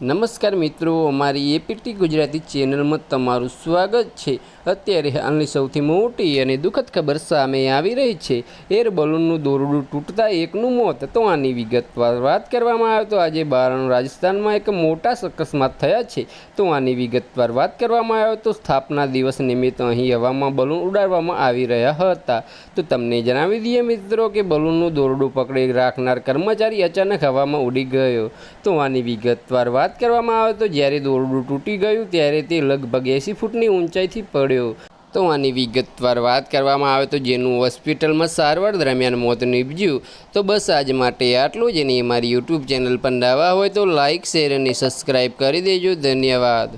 નમસ્કાર મિત્રો, અમારી એપીટી ગુજરાતી ચેનલમાં તમારું સ્વાગત છે. અત્યારે હાલની સૌથી મોટી અને દુઃખદ ખબર સામે આવી રહી છે. એર બલૂનનું દોરડું તૂટતા એકનું મોત. તો આની વિગતવાર વાત કરવામાં આવે તો આજે બારણ રાજસ્થાનમાં એક મોટા અકસ્માત થયા છે. તો આની વિગતવાર વાત કરવામાં આવે તો સ્થાપના દિવસ નિમિત્તે અહીં હવામાં બલૂન ઉડાડવામાં આવી રહ્યા હતા. તો તમને જણાવી દઈએ મિત્રો કે બલૂનનું દોરડું પકડી રાખનાર કર્મચારી અચાનક હવામાં ઉડી ગયો. તો આની વિગતવાર વાત કરવામાં આવે તો જ્યારે દોરડું તૂટી ગયું ત્યારે તે લગભગ એંસી ફૂટની ઊંચાઈથી પડ્યો. તો આની વિગતવાર વાત કરવામાં આવે તો જેનું હોસ્પિટલમાં સારવાર દરમિયાન મોત નીપજ્યું, તો બસ આજ માટે આટલું જ. એની અમારી યુટ્યુબ ચેનલ પર નવા હોય તો લાઇક શેર અને સબસ્ક્રાઈબ કરી દેજો. ધન્યવાદ.